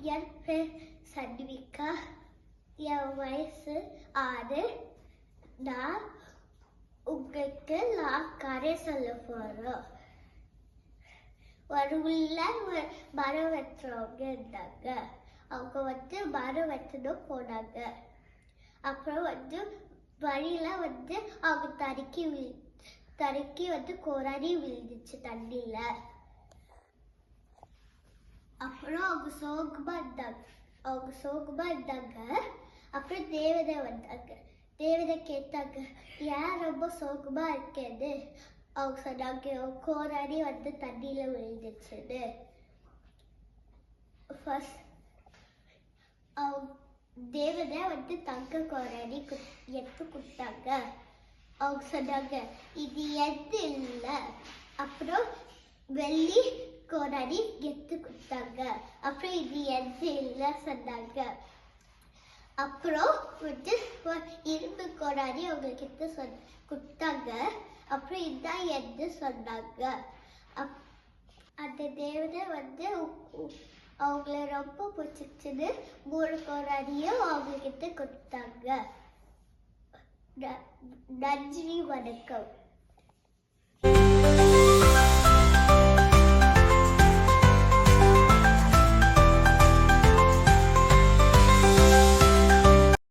என் பேர் சன்விகா. என் வயசு ஆறு. நான் உங்களுக்கு நான் கரை சொல்ல போகிறோம் ஒரு உள்ள மரம் வெட்டுறவங்க இருந்தாங்க. அவங்க வந்து மரம் வெட்டணும் போனாங்க. அப்புறம் வந்து வழியில வந்து அவங்க தடுக்கி விழு தடுக்கி வந்து கோராடி விழுந்துச்சு தண்ணியில. அப்புறம் அவங்க சோகமா இருந்தாங்க. அவங்க சோகமா இருந்தாங்க. அப்புறம் தேவதை வந்தாங்க. தேவதை கேட்டாங்க ஏன் ரொம்ப சோகமா இருக்கேன்னு? அவங்க சொன்னாங்க கோராடி வந்து தண்ணியில விழுந்துச்சுன்னு ஃபர்ஸ்ட் அவங்க தேவதை வந்து தங்க கோராடி எடுத்து கொடுத்தாங்க. அவங்க சொன்னாங்க இது எது இல்லை. அப்புறம் வெள்ளி கோராடி கெத்து கொடுத்தாங்க அப்புறம் இது எது இல்லை சொன்னாங்க. அப்புறம் வந்து ஒரு இரும்பு அவங்க கிட்ட சொன் கொடுத்தாங்க அப்புறம் இதான் எது சொன்னாங்க. அப் அந்த தேவதை வந்து அவங்கள ரொம்ப பிடிச்சிச்சுன்னு மூணு அவங்க கிட்ட கொடுத்தாங்க. ந- நன்றி வணக்கம்.